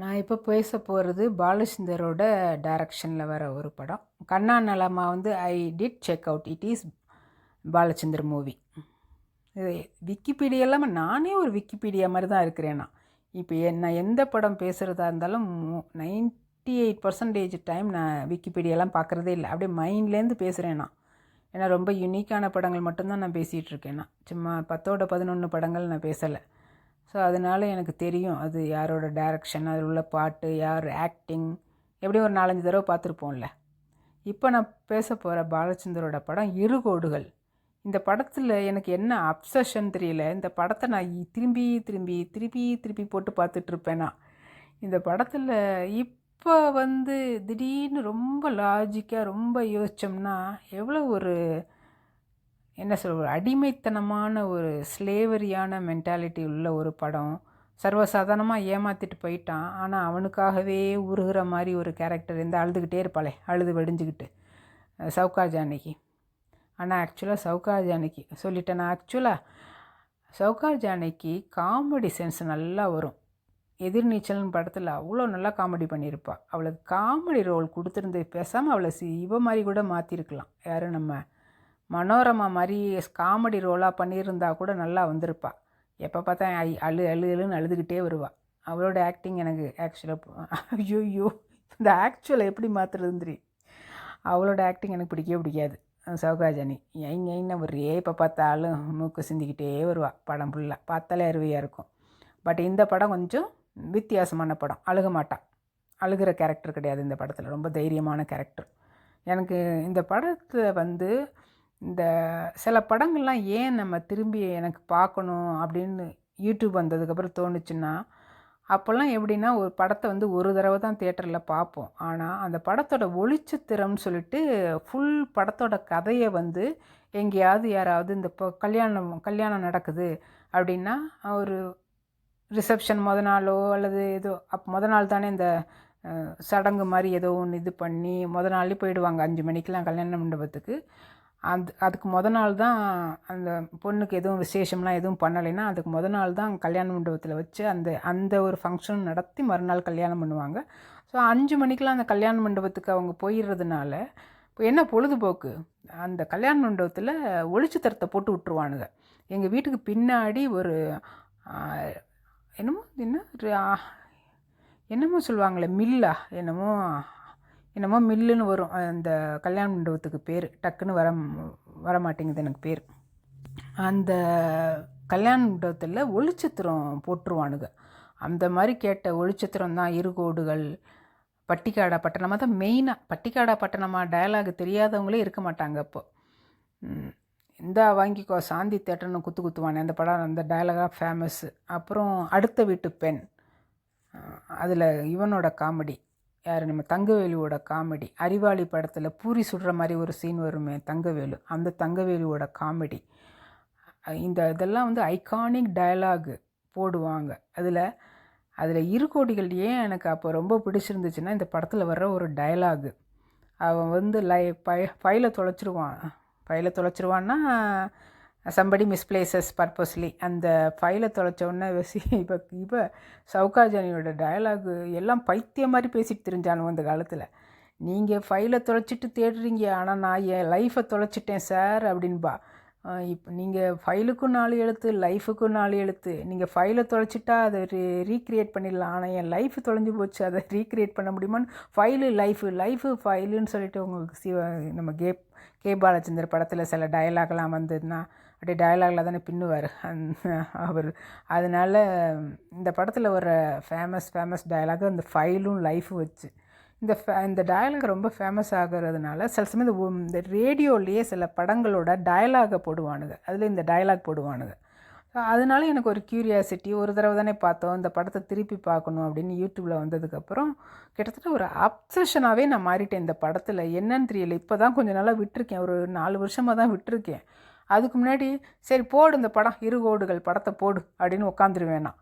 நான் இப்போ பேச போகிறது பாலச்சந்தரோட டைரக்ஷனில் வர ஒரு படம். கண்ணா நலமா வந்து I did check out. It is Balachander movie. இது விக்கிபீடியா நானே ஒரு விக்கிபீடியா மாதிரி தான் இருக்கிறேன். நான் இப்போ என்ன எந்த படம் பேசுகிறதா இருந்தாலும் நைன்ட்டி எயிட் பர்சன்டேஜ் டைம் நான் விக்கிபீடியாலாம் பார்க்குறதே இல்லை. அப்படியே மைண்ட்லேருந்து பேசுகிறேன் நான் ஏன்னா ரொம்ப யூனிக்கான படங்கள் மட்டும்தான் நான் பேசிகிட்டு இருக்கேன். நான் சும்மா பத்தோட பதினொன்று படங்கள் நான் பேசலை. ஸோ அதனால் எனக்கு தெரியும் அது யாரோட டேரக்ஷன் அதில் உள்ள பாட்டு யார் ஆக்டிங் எப்படியும் ஒரு நாலஞ்சு தடவை பார்த்துருப்போம்ல. இப்போ நான் பேச போகிற பாலச்சந்தரோட படம் இருகோடுகள். இந்த படத்தில் எனக்கு என்ன அப்சஷன் தெரியல. இந்த படத்தை நான் திரும்பி திரும்பி திருப்பி திருப்பி போட்டு பார்த்துட்ருப்பேனா. இந்த படத்தில் இப்போ வந்து திடீர்னு ரொம்ப லாஜிக்காக ரொம்ப யோசித்தோம்னா எவ்வளோ ஒரு என்ன சொல்ற ஒரு அடிமைத்தனமான ஒரு ஸ்லேவரியான மென்டாலிட்டி உள்ள ஒரு படம். சர்வசாதாரணமாக ஏமாற்றிட்டு போயிட்டான். ஆனால் அவனுக்காகவே உருகிற மாதிரி ஒரு கேரக்டர் இந்த அழுதுகிட்டே இருப்பாளே அழுது வெடிஞ்சுக்கிட்டு அஹ் சவுகா ஜானகி. ஆனால் ஆக்சுவலாக சவுகா ஜானகி சொல்லிட்டேன் நான் ஆக்சுவலாக சவுகா ஜானகி காமெடி சென்ஸ் நல்லா வரும். எதிர்நீச்சல்னு படத்தில் அவ்வளோ நல்லா காமெடி பண்ணியிருப்பாள் அவளுக்கு காமெடி ரோல் கொடுத்துருந்து பேசாமல் அவளை சி இவ மாதிரி கூட மாற்றிருக்கலாம் யாரும் நம்ம மனோரமா மாதிரி காமெடி ரோலாக பண்ணியிருந்தா கூட நல்லா வந்திருப்பா. எப்போ பார்த்தா ஐ அழு அழு அழுன்னு அழுதுகிட்டே வருவா. அவளோட ஆக்டிங் எனக்கு ஆக்சுவலாக ஐயோ ஐயோ இந்த ஆக்சுவலை எப்படி மாற்றுறதுன்னு தெரியும் அவளோட ஆக்டிங் எனக்கு பிடிக்கவே பிடிக்காது. சௌகாஜானி ஐங் என்ன ஒரே இப்போ பார்த்தாலும் மூக்கு சிந்திக்கிட்டே வருவா படம் ஃபுல்லாக பார்த்தாலே அருவியாக இருக்கும். பட் இந்த படம் கொஞ்சம் வித்தியாசமான படம். அழுக மாட்டான் அழுகிற கேரக்டர் கிடையாது இந்த படத்தில். ரொம்ப தைரியமான கேரக்டர் எனக்கு இந்த படத்தை வந்து இந்த சில படங்கள்லாம் ஏன் நம்ம திரும்பி எனக்கு பார்க்கணும் அப்படின்னு யூடியூப் வந்ததுக்கப்புறம் தோணுச்சுன்னா அப்போல்லாம் எப்படின்னா ஒரு படத்தை வந்து ஒரு தடவை தான் தேட்டரில் பார்ப்போம். ஆனால் அந்த படத்தோட ஒளிச்சுத்திறம்னு சொல்லிட்டு ஃபுல் படத்தோட கதையை வந்து எங்கேயாவது யாராவது இந்த இப்போ கல்யாணம் கல்யாணம் நடக்குது அப்படின்னா ஒரு ரிசப்ஷன் முத நாளோ அல்லது ஏதோ அப் முத நாள் தானே இந்த சடங்கு மாதிரி ஏதோ ஒன்று இது பண்ணி முத நாளே போயிடுவாங்க. அஞ்சு மணிக்கெலாம் கல்யாண மண்டபத்துக்கு. அந்த அதுக்கு முத நாள் தான் அந்த பொண்ணுக்கு எதுவும் விசேஷம்லாம் எதுவும் பண்ணலைன்னா அதுக்கு முத நாள் தான் கல்யாண மண்டபத்தில் வச்சு அந்த அந்த ஒரு ஃபங்க்ஷன் நடத்தி மறுநாள் கல்யாணம் பண்ணுவாங்க. ஸோ அஞ்சு மணிக்கெலாம் அந்த கல்யாண மண்டபத்துக்கு அவங்க போயிடுறதுனால இப்போ என்ன பொழுதுபோக்கு? அந்த கல்யாண மண்டபத்தில் ஒளிச்சுத்தரத்தை போட்டு விட்ருவானுங்க எங்கள் வீட்டுக்கு பின்னாடி ஒரு என்னமோ என்ன என்னமோ சொல்லுவாங்களே மில்லா என்னமோ என்னமோ மில்லுன்னு வரும். அந்த கல்யாண மண்டபத்துக்கு பேர். டக்குன்னு வர வர மாட்டேங்குது எனக்கு பேர். அந்த கல்யாண மண்டபத்தில் ஒளிச்சித்திரம் போட்டுருவானுங்க. அந்த மாதிரி கேட்ட ஒளிச்சித்திரம் தான் இருகோடுகள் பட்டிக்காடா பட்டணமாக தான் மெயினாக பட்டிக்காடா பட்டணமாக டயலாக் தெரியாதவங்களே இருக்க மாட்டாங்க அப்போ. இந்தா வாங்கிக்கோ சாந்தி தேட்டர்னு குத்து குத்துவானே அந்த படம் அந்த டயலாகாக ஃபேமஸ்ஸு அப்புறம் அடுத்த வீட்டு பெண். அதில் இவனோட காமெடி யார்? நம்ம தங்கவேலுவோட காமெடி. அறிவாளி படத்தில் பூரி சுடுற மாதிரி ஒரு சீன் வருமே தங்கவேலு. அந்த தங்கவேலுவோட காமெடி. இந்த இதெல்லாம் வந்து ஐகானிக் டயலாகு போடுவாங்க. அதில் அதில் இரு கோடிகள் ஏன் எனக்கு அப்போ ரொம்ப பிடிச்சிருந்துச்சுன்னா இந்த படத்தில் வர்ற ஒரு டயலாகு அவன் வந்து லை பை ஃபைலை தொலைச்சிருவான். ஃபைலை தொலைச்சிருவான்னா சம்படி மிஸ்பிளேசஸ் பர்பஸ்லி அந்த ஃபைலை தொலைச்ச உடனே இப்போ இப்போ சவுகாஜானியோட டயலாகு எல்லாம் பைத்தியம் மாதிரி பேசிட்டு தெரிஞ்சானு அந்த காலத்தில். நீங்கள் ஃபைலை தொலைச்சிட்டு தேடுறீங்க ஆனால் நான் என் லைஃப்பை தொலைச்சிட்டேன் சார் அப்படின்பா. இப்போ நீங்கள் ஃபைலுக்கும் நாலு எழுத்து லைஃபுக்கும் நாலு எழுத்து. நீங்கள் ஃபைலை தொலைச்சிட்டா அதை ரீ ரீக்ரியேட் பண்ணிடலாம். ஆனால் என் லைஃப் தொலைஞ்சு போச்சு அதை ரீக்ரியேட் பண்ண முடியுமான்னு ஃபைலு லைஃபு லைஃபு ஃபைலுன்னு சொல்லிட்டு உங்களுக்கு சிவ நம்ம கே கே பாலச்சந்தர் படத்தில் சில டயலாக்லாம் வந்ததுன்னா அப்படியே டயலாகில் தானே பின்னுவார். அவர். அதனால் இந்த படத்தில் வர ஃபேமஸ் ஃபேமஸ் டயலாக் அந்த ஃபைலும் லைஃபும் வச்சு இந்த ஃபே இந்த டயலாக் ரொம்ப ஃபேமஸ் ஆகிறதுனால சில சமயம் இந்த இந்த ரேடியோலேயே சில படங்களோட டயலாகை போடுவானுங்க. அதில் இந்த டயலாக் போடுவானுங்க. அதனால எனக்கு ஒரு க்யூரியாசிட்டி ஒரு தடவை தானே பார்த்தோம் இந்த படத்தை திருப்பி பார்க்கணும் அப்படின்னு யூடியூப்பில் வந்ததுக்கப்புறம் கிட்டத்தட்ட ஒரு அப்சஷனாகவே நான் மாறிட்டேன் இந்த படத்தில். என்னன்னு தெரியல. இப்போ தான் கொஞ்சம் நாளாக விட்டுருக்கேன். ஒரு நாலு வருஷமாக தான் விட்டுருக்கேன். அதுக்கு முன்னாடி சரி போடு இந்த படம் இரு கோடுகள் படத்தை போடு அப்படின்னு உட்காந்துருவேன் நான்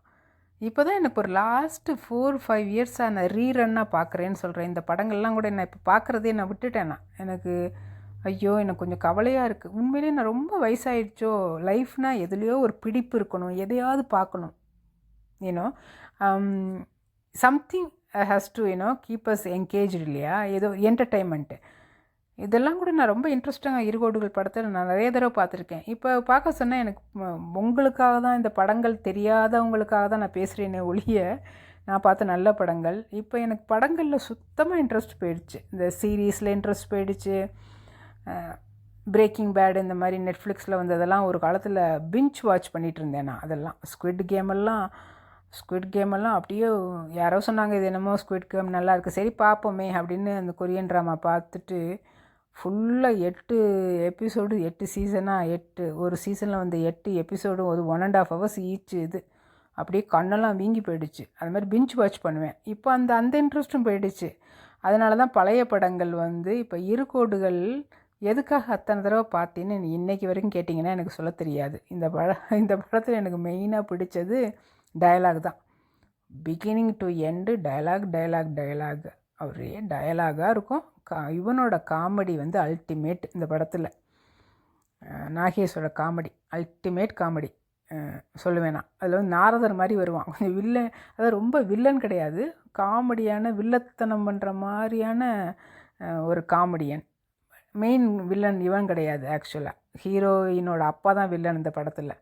இப்போ தான் எனக்கு ஒரு லாஸ்ட்டு ஃபோர் ஃபைவ் இயர்ஸாக நான் ரீரன்னாக பார்க்குறேன்னு சொல்கிறேன் இந்த படங்கள்லாம் கூட நான் இப்போ பார்க்குறதே நான் விட்டுட்டேன். நான் எனக்கு ஐயோ எனக்கு கொஞ்சம் கவலையாக இருக்குது உண்மையிலேயே நான் ரொம்ப வயசாயிடுச்சோ? லைஃப்னால் எதுலேயோ ஒரு பிடிப்பு இருக்கணும். எதையாவது பார்க்கணும். ஏன்னோ something has to you know keep us engage இல்லையா? ஏதோ என்டர்டைன்மெண்ட்டு இதெல்லாம் கூட நான் ரொம்ப இன்ட்ரெஸ்டிங்காக இருகோடுகள் படத்தை நான் நிறைய தடவை பார்த்துருக்கேன். இப்போ பார்க்க சொன்னால் எனக்கு உங்களுக்காக தான் இந்த படங்கள் தெரியாதவங்களுக்காக தான் நான் பேசுகிறேனே ஒழிய நான் பார்த்த நல்ல படங்கள். இப்போ எனக்கு படங்களில் சுத்தமாக இன்ட்ரெஸ்ட் போயிடுச்சு. இந்த சீரீஸில் இன்ட்ரெஸ்ட் போயிடுச்சு. பிரேக்கிங் பேட் இந்த மாதிரி நெட்ஃப்ளிக்ஸில் வந்ததெல்லாம் ஒரு காலத்தில் பிஞ்ச் வாட்ச் பண்ணிகிட்டு இருந்தேன் நான். அதெல்லாம் ஸ்குவிட் கேமெல்லாம் ஸ்குவிட் கேமெல்லாம் அப்படியே யாரோ சொன்னாங்க இது என்னமோ ஸ்குவிட் கேம் நல்லா இருக்குது சரி பார்ப்போமே அப்படின்னு அந்த கொரியன் ட்ராமா பார்த்துட்டு ஃபுல்லாக எட்டு எபிசோடு எட்டு சீசனாக எட்டு. ஒரு சீசனில் வந்து எட்டு எபிசோடு ஒரு one and half hours each இது. அப்படியே கண்ணெல்லாம் வீங்கி போயிடுச்சு. அது மாதிரி பிஞ்ச் வாட்ச் பண்ணுவேன். இப்போ அந்த அந்த இன்ட்ரெஸ்ட்டும் போயிடுச்சு. அதனால தான் பழைய படங்கள் வந்து இப்போ இருகோடுகள் எதுக்காக அத்தனை தடவை பார்த்தீன்னு இன்றைக்கி வரைக்கும் கேட்டிங்கன்னா எனக்கு சொல்ல தெரியாது. இந்த பட இந்த படத்தில் எனக்கு மெயினாக பிடிச்சது டயலாக் தான். Beginning to end dialogue dialogue dialogue ஒரே டயலாகாக இருக்கும். கா இவனோட காமெடி வந்து அல்டிமேட் இந்த படத்தில். நாகேஷோட காமெடி அல்டிமேட் காமெடி சொல்லுவேன். நான் அதில் வந்து நாரதர் மாதிரி வருவான். கொஞ்சம் வில்லன் அதாவது ரொம்ப வில்லன் கிடையாது. காமெடியான வில்லத்தனம் பண்ணுற மாதிரியான ஒரு காமெடியன் மெயின் வில்லன் இவன் கிடையாது ஆக்சுவலாக ஹீரோயினோட அப்பா தான் வில்லன் இந்த படத்தில்.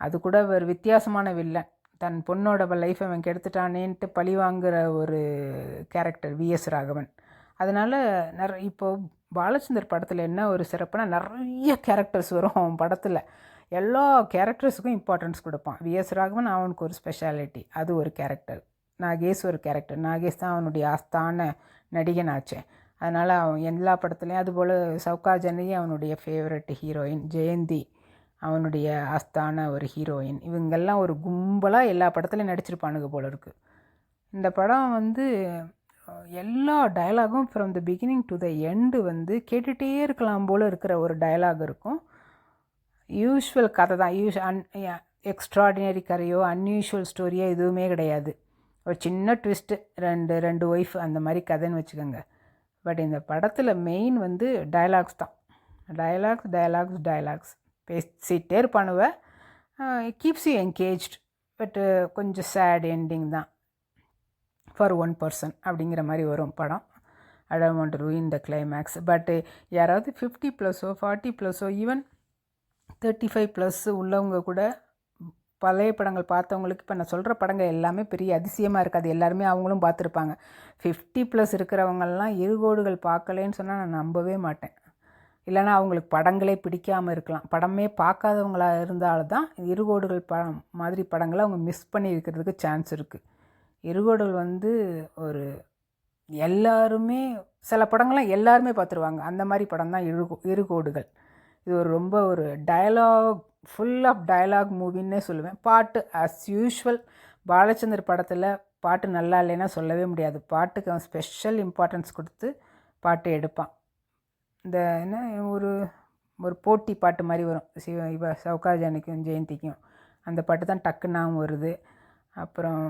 அது கூட ஒரு வித்தியாசமான வில்லன் தன் பொண்ணோட லைஃப்பை அவன் கெடுத்துட்டானேன்ட்டு பழி வாங்குகிற ஒரு கேரக்டர் விஎஸ் ராகவன். அதனால் நிற இப்போது பாலச்சந்தர் படத்தில் என்ன ஒரு சிறப்புனா நிறைய கேரக்டர்ஸ் வரும் அவன் படத்தில். எல்லா கேரக்டர்ஸுக்கும் இம்பார்ட்டன்ஸ் கொடுப்பான். விஎஸ் ராகவன் அவனுக்கு ஒரு ஸ்பெஷாலிட்டி அது ஒரு கேரக்டர் நாகேஷ் ஒரு கேரக்டர் நாகேஷ் தான் அவனுடைய ஆஸ்தான நடிகனாச்சே. அதனால் அவன் எல்லா படத்துலையும் அதுபோல் சவுகாஜனையும் அவனுடைய ஃபேவரட் ஹீரோயின் ஜெயந்தி. அவனுடைய ஆஸ்தான ஒரு ஹீரோயின் இவங்கெல்லாம் ஒரு கும்பலாக எல்லா படத்துலையும் நடிச்சிருப்பானுங்க போல இருக்குது இந்த படம் வந்து எல்லா டயலாகும் from the beginning to the end வந்து கேட்டுகிட்டே இருக்கலாம் போல் இருக்கிற ஒரு டயலாக் இருக்கும். யூஷுவல் கதை தான். யூஸ் அன் எக்ஸ்ட்ராடினரி கதையோ அன்யூஷுவல் ஸ்டோரியோ எதுவுமே கிடையாது. ஒரு சின்ன ட்விஸ்ட்டு ரெண்டு ரெண்டு ஒய்ஃப் அந்த மாதிரி கதைன்னு வச்சுக்கோங்க. பட் இந்த படத்தில் மெயின் வந்து டயலாக்ஸ் தான். டயலாக்ஸ் டயலாக்ஸ் டயலாக்ஸ் பேசிகிட்டே இருப்பானுவ. கீப்ஸ் யூ என்கேஜ்ட் பட்டு கொஞ்சம் சேட் எண்டிங் தான். ஃபார் ஒன் பர்சன் அப்படிங்கிற மாதிரி வரும் படம். I don't want ruin the climax but யாராவது ஃபிஃப்டி ப்ளஸோ ஃபார்ட்டி ப்ளஸோ ஈவன் தேர்ட்டி ஃபைவ் ப்ளஸ் உள்ளவங்க கூட பழைய படங்கள் பார்த்தவங்களுக்கு இப்போ நான் சொல்கிற படங்கள் எல்லாமே பெரிய அதிசயமாக இருக்காது. எல்லாருமே அவங்களும் பார்த்துருப்பாங்க. ஃபிஃப்டி ப்ளஸ் இருக்கிறவங்கெல்லாம் இருகோடுகள் பார்க்கலேன்னு சொன்னால் நான் நம்பவே மாட்டேன். இல்லைன்னா அவங்களுக்கு படங்களே பிடிக்காமல் இருக்கலாம். படமே பார்க்காதவங்களா இருந்தால்தான் இருகோடுகள் படம் மாதிரி படங்களை அவங்க மிஸ் பண்ணி இருக்கிறதுக்கு சான்ஸ் இருக்குது இருகோடுகள் வந்து ஒரு எல்லாருமே சில படங்கள்லாம் எல்லாருமே பார்த்துருவாங்க. அந்த மாதிரி படம் தான் இருகோ இருகோடுகள். இது ஒரு ரொம்ப ஒரு டயலாக் ஃபுல் ஆஃப் டயலாக் மூவின்னே சொல்லுவேன். பாட்டு அஸ் யூஷுவல் பாலச்சந்தர் படத்தில் பாட்டு நல்லா இல்லைன்னா சொல்லவே முடியாது. பாட்டுக்கு அவன் ஸ்பெஷல் இம்பார்ட்டன்ஸ் கொடுத்து பாட்டு எடுப்பான். இந்த என்ன ஒரு ஒரு போட்டி பாட்டு மாதிரி வரும். சிவ இவ சவுகாஜானிக்கும் ஜெயந்திக்கும். அந்த பாட்டு தான் டக்குன்னு வருது. அப்புறம்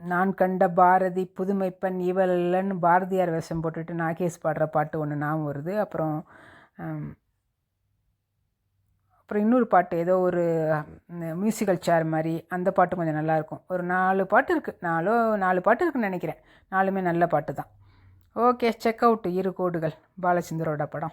நான் கண்ட பாரதி புதுமைப்பெண் இவளன்னு பாரதியார் வேஷம் போட்டுட்டு நாகேஷ் பாடுற பாட்டு ஒன்று ஞாபகம் வருது. அப்புறம் அப்புறம் இன்னொரு பாட்டு ஏதோ ஒரு மியூசிக்கல் சேர் மாதிரி அந்த பாட்டு கொஞ்சம் நல்லாயிருக்கும் ஒரு நாலு பாட்டு இருக்குது நாலோ நாலு பாட்டு இருக்குன்னு நினைக்கிறேன். நாலுமே நல்ல பாட்டு தான். ஓகே செக் அவுட் இரு கோடுகள். பாலச்சந்தரோட படம்.